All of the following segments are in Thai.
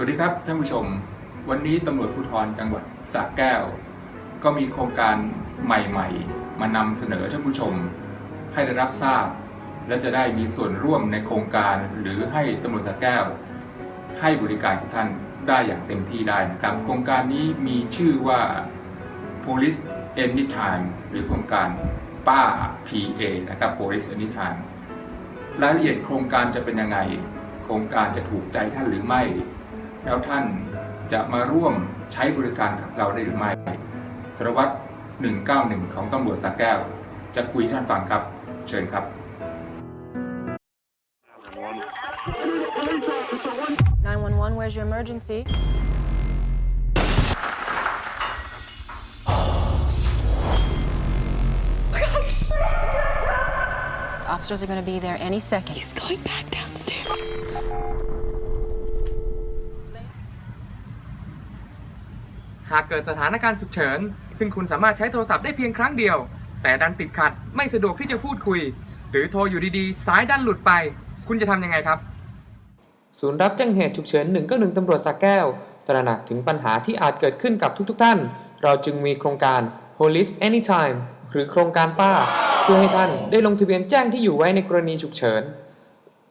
สวัสดีครับท่านผู้ชม วันนี้ตำรวจภูธรจังหวัดสระแก้ว ก็มีโครงการใหม่ๆ มานำเสนอท่านผู้ชม ให้ได้รับทราบ และจะได้มีส่วนร่วมในโครงการหรือให้ตำรวจสระแก้ว ให้บริการทุกท่านได้อย่างเต็มที่ได้นะครับ โครงการนี้มีชื่อว่า Police Anytime หรือโครงการป้า PA นะครับ Police Anytime รายละเอียดโครงการจะเป็นยังไง โครงการจะถูกใจท่านหรือไม่ แล้วท่านจะมาร่วมใช้บริการกับเราได้หรือไม่สารวัตร191 ของตำรวจสระแก้ว จะคุยให้ท่านฟังครับ เชิญครับ 911, where's your emergency? Officers are going to be there any second. He's going back downstairs. หากเกิดสถานการณ์ฉุกเฉิน ซึ่งคุณสามารถใช้โทรศัพท์ได้เพียงครั้งเดียว แต่ดันติดขัดไม่สะดวกที่จะพูดคุย หรือโทรอยู่ดีๆ สายดันหลุดไป คุณจะทำยังไงครับ ศูนย์รับแจ้งเหตุฉุกเฉิน191ตำรวจสักแก้ว ตระหนักถึงปัญหาที่อาจเกิดขึ้นกับทุกๆ ท่าน เราจึงมีโครงการ Police Anytime หรือโครงการป้า เพื่อให้ท่านได้ลงทะเบียนแจ้งที่อยู่ไว้ในกรณีฉุกเฉิน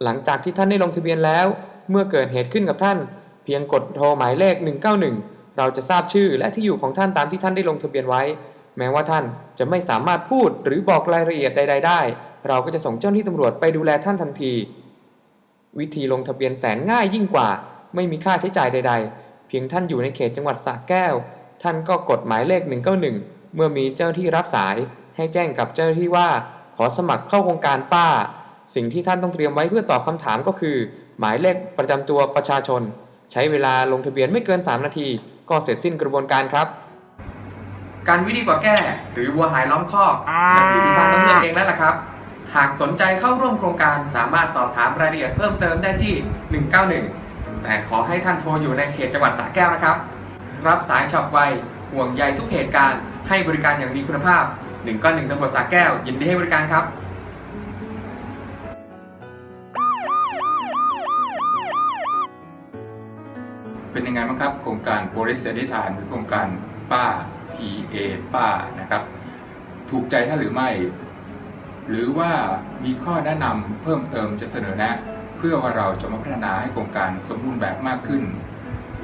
หลังจากที่ท่านได้ลงทะเบียนแล้ว เมื่อเกิดเหตุขึ้นกับท่าน เพียงกดโทรหมายเลข 191 เราจะทราบชื่อและที่อยู่ของท่านตามที่ท่านได้ลงทะเบียนไว้ แม้ว่าท่านจะไม่สามารถพูดหรือบอกรายละเอียดใด ๆ ได้ เราก็จะส่งเจ้าหน้าที่ตำรวจไปดูแลท่านทันที วิธีลงทะเบียนแสนง่ายยิ่งกว่า ไม่มีค่าใช้จ่ายใด ๆ เพียงท่านอยู่ในเขตจังหวัดสระแก้ว ท่านก็กดหมายเลข 191 เมื่อมีเจ้าหน้าที่รับสาย ให้แจ้งกับเจ้าหน้าที่ว่า ขอสมัครเข้าโครงการป้า สิ่งที่ท่านต้องเตรียมไว้เพื่อตอบคำถามก็คือ หมายเลขประจำตัวประชาชน ใช้เวลาลงทะเบียนไม่เกิน 3 นาที ก็เสร็จสิ้นกระบวนการครับ การวิธีกว่าแก้ หรือวัวหายล้อมคอกยังอยู่ที่ท่านต้องเลือกเองแล้วล่ะครับ หากสนใจเข้าร่วมโครงการสามารถสอบถามรายละเอียดเพิ่มเติมได้ที่ 191 แต่ขอให้ท่านโทรอยู่ในเขตจังหวัดสระแก้วนะครับ รับสายฉับไวห่วงใยทุกเหตุการณ์ให้บริการอย่างมีคุณภาพ191ตำรวจสระแก้ว ยินดีให้บริการครับ เป็นยังไงบ้างครับ โครงการ Police Anytime หรือโครงการป้า PA ป้านะครับ ถูกใจท่านหรือไม่ หรือว่ามีข้อแนะนำเพิ่มเติมจะเสนอแนะ เพื่อว่าเราจะมาพัฒนาให้โครงการสมบูรณ์แบบมากขึ้น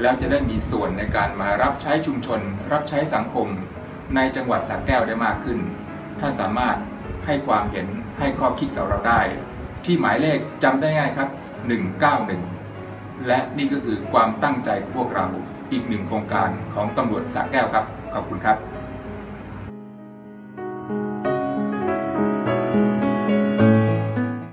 แล้วจะได้มีส่วนในการมารับใช้ชุมชน รับใช้สังคม ในจังหวัดสระแก้วได้มากขึ้นถ้านสามารถให้ความเห็นให้ข้อคิดกับเราได้ ที่หมายเลขจำได้ง่ายครับ 191 และนี่ก็คือความตั้งใจของพวกเราอีกหนึ่งโครงการของตำรวจสระแก้วครับ ขอบคุณครับ